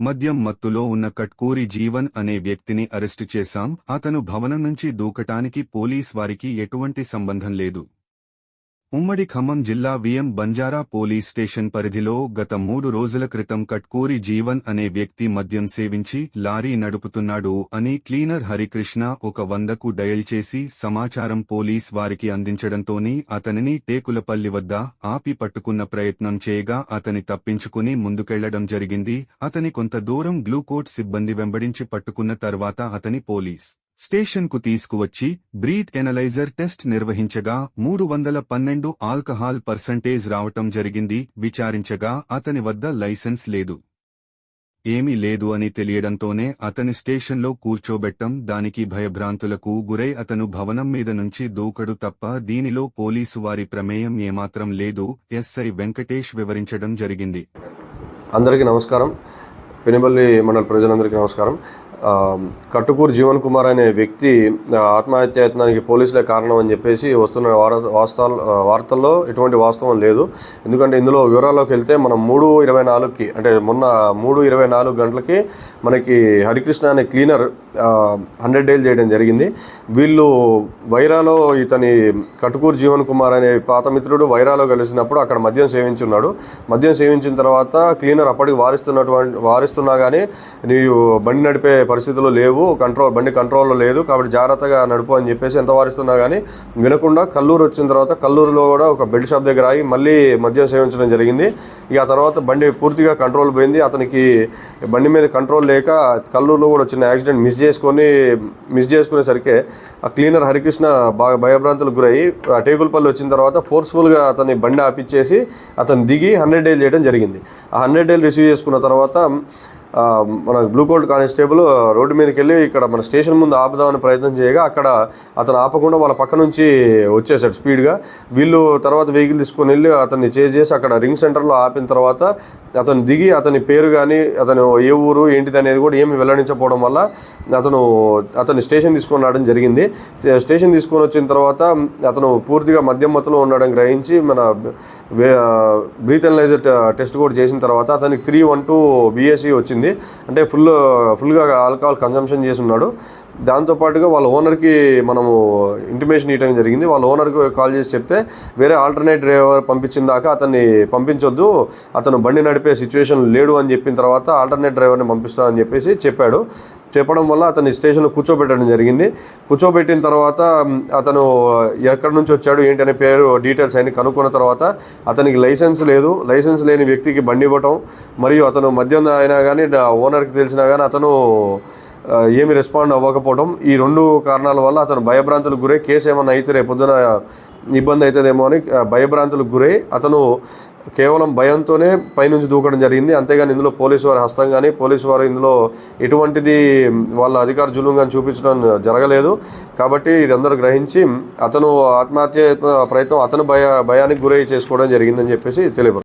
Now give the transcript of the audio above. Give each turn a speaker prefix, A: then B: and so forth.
A: మద్యం మత్తులో ఉన్న కట్కూరి జీవన్ అనే వ్యక్తిని అరెస్టు చేశాం. అతను భవనం నుంచి దూకటానికి పోలీస్ వారికి ఎటువంటి సంబంధం లేదు. ఉమ్మడి ఖమ్మం జిల్లా విఎం బంజారా పోలీస్ స్టేషన్ పరిధిలో గత మూడు రోజుల క్రితం కట్కూరి జీవన్ అనే వ్యక్తి మద్యం సేవించి లారీ నడుపుతున్నాడు అని క్లీనర్ హరికృష్ణ ఒక వందకు డయల్ చేసి సమాచారం పోలీస్ వారికి అందించడంతోని అతనిని టేకులపల్లి వద్ద ఆపి పట్టుకున్న ప్రయత్నం చేయగా అతని తప్పించుకుని ముందుకెళ్ళడం జరిగింది. అతని కొంత దూరం గ్లూకోట్ సిబ్బంది వెంబడించి పట్టుకున్న తర్వాత అతని పోలీస్ స్టేషన్కు తీసుకువచ్చి బ్రీత్ ఎనలైజర్ టెస్ట్ నిర్వహించగా మూడు వందల పన్నెండు ఆల్కహాల్ పర్సంటేజ్ రావటం జరిగింది విచారించగా అతని వద్ద లైసెన్స్ లేదు. ఏమీ లేదు అని తెలియడంతోనే అతని స్టేషన్లో కూర్చోబెట్టం దానికి భయభ్రాంతులకు గురై అతను భవనం మీద నుంచి దూకడు తప్ప దీనిలో పోలీసు వారి ప్రమేయం ఏమాత్రం లేదు ఎస్ఐ వెంకటేష్ వివరించడం జరిగింది.
B: అందరికీ నమస్కారం. పెనుబల్లి మండల ప్రజలందరికీ నమస్కారం. కట్టుకూరు జీవన్ కుమార్ అనే వ్యక్తి ఆత్మహత్యత్నానికి పోలీసులే కారణం అని చెప్పేసి వస్తున్న వార వాస్తవాలు వార్తల్లో ఎటువంటి వాస్తవం లేదు. ఎందుకంటే ఇందులో వివరాల్లోకి వెళ్తే మనం మూడు ఇరవై నాలుగుకి అంటే మొన్న మూడు ఇరవై నాలుగు గంటలకి మనకి హరికృష్ణ అనే క్లీనర్ హండ్రెడ్ డేలు చేయడం జరిగింది. వీళ్ళు వైరాలో ఇతని కటుకూరు జీవన్ కుమార్ అనే పాత మిత్రుడు వైరాలో కలిసినప్పుడు అక్కడ మద్యం సేవించి ఉన్నాడు. మద్యం సేవించిన తర్వాత క్లీనర్ అప్పటికి వారిస్తున్నటువంటి వారిస్తున్నా కానీ నీవు బండి నడిపే పరిస్థితులు లేవు కంట్రోల్ బండి కంట్రోల్లో లేదు కాబట్టి జాగ్రత్తగా నడుపు అని చెప్పేసి ఎంత వారిస్తున్నా కానీ వినకుండా కల్లూరు వచ్చిన తర్వాత కల్లూరులో కూడా ఒక బెల్ట్ షాప్ దగ్గర ఆగి మళ్ళీ మద్యం సేవించడం జరిగింది. ఇక ఆ తర్వాత బండి పూర్తిగా కంట్రోల్ పోయింది. అతనికి బండి మీద కంట్రోల్ లేక కల్లూరులో కూడా వచ్చిన యాక్సిడెంట్ మిస్ చేసుకొని మిస్ చేసుకునేసరికి ఆ క్లీనర్ హరికృష్ణ బాగా భయభ్రాంతులకు గురయ్యి ఆ టేకులపల్లి వచ్చిన తర్వాత ఫోర్స్ఫుల్గా అతని బండి ఆపిచ్చేసి అతను దిగి హండ్రెడ్ డేలు చేయడం జరిగింది. ఆ హండ్రెడ్ డేలు రిసీవ్ చేసుకున్న తర్వాత మన బ్లూ కోల్డ్ కానిస్టేబుల్ రోడ్డు మీదకి వెళ్ళి ఇక్కడ మన స్టేషన్ ముందు ఆపుదామని ప్రయత్నం చేయగా అక్కడ అతను ఆపకుండా వాళ్ళ పక్క నుంచి వచ్చేసాడు స్పీడ్గా. వీళ్ళు తర్వాత వెహికల్ తీసుకొని వెళ్ళి అతన్ని చేజ్ చేసి అక్కడ రింగ్ సెంటర్లో ఆపిన తర్వాత అతను దిగి అతని పేరు కానీ అతను ఏ ఊరు ఏంటిది అనేది కూడా ఏమి వెల్లడించకపోవడం వల్ల అతను అతన్ని స్టేషన్ తీసుకొని రావడం జరిగింది. స్టేషన్ తీసుకొని వచ్చిన తర్వాత అతను పూర్తిగా మద్యం మత్తులో ఉండడం గ్రహించి మన బ్రీత్ అనలైజర్ టెస్ట్ కూడా చేసిన తర్వాత అతనికి త్రీ వన్ టూ బిఎస్సి వచ్చింది. అంటే ఫుల్ ఫుల్గా ఆల్కహాల్ కన్జంప్షన్ చేసి ఉన్నాడు దాంతోపాటుగా వాళ్ళ ఓనర్కి మనము ఇంటిమేషన్ ఇవ్వడం జరిగింది. వాళ్ళ ఓనర్కి కాల్ చేసి చెప్తే వేరే ఆల్టర్నేట్ డ్రైవర్ పంపించిన దాకా అతన్ని పంపించొద్దు. అతను బండి నడిపే సిచ్యువేషన్ లేడు అని చెప్పిన తర్వాత ఆల్టర్నేట్ డ్రైవర్ని పంపిస్తామని చెప్పేసి చెప్పాడు. చెప్పడం వల్ల అతన్ని స్టేషన్లో కూర్చోబెట్టడం జరిగింది. కూర్చోబెట్టిన తర్వాత అతను ఎక్కడి నుంచి వచ్చాడు ఏంటి అనే పేరు డీటెయిల్స్ అన్ని కనుక్కున్న తర్వాత అతనికి లైసెన్స్ లేదు. లైసెన్స్ లేని వ్యక్తికి బండి ఇవ్వటం మరియు అతను మద్యం అయినా కానీ ఓనర్కి తెలిసినా కానీ అతను ఏమి రెస్పాండ్ అవ్వకపోవడం ఈ రెండు కారణాల వల్ల అతను భయభ్రాంతులకు గురై కేసు ఏమన్నా అయితే రేపు పొద్దున ఇబ్బంది అవుతుందేమో అని భయభ్రాంతులకు గురై అతను కేవలం భయంతోనే పైనుంచి దూకడం జరిగింది. అంతేగాని ఇందులో పోలీసు వారి హస్తం కానీ పోలీసు వారు ఇందులో ఎటువంటిది వాళ్ళ అధికార జులుం కానీ చూపించడం జరగలేదు. కాబట్టి ఇది అందరూ గ్రహించి అతను ఆత్మహత్య ప్రయత్నం అతను భయ భయానికి గురై చేసుకోవడం జరిగిందని చెప్పేసి తెలియదు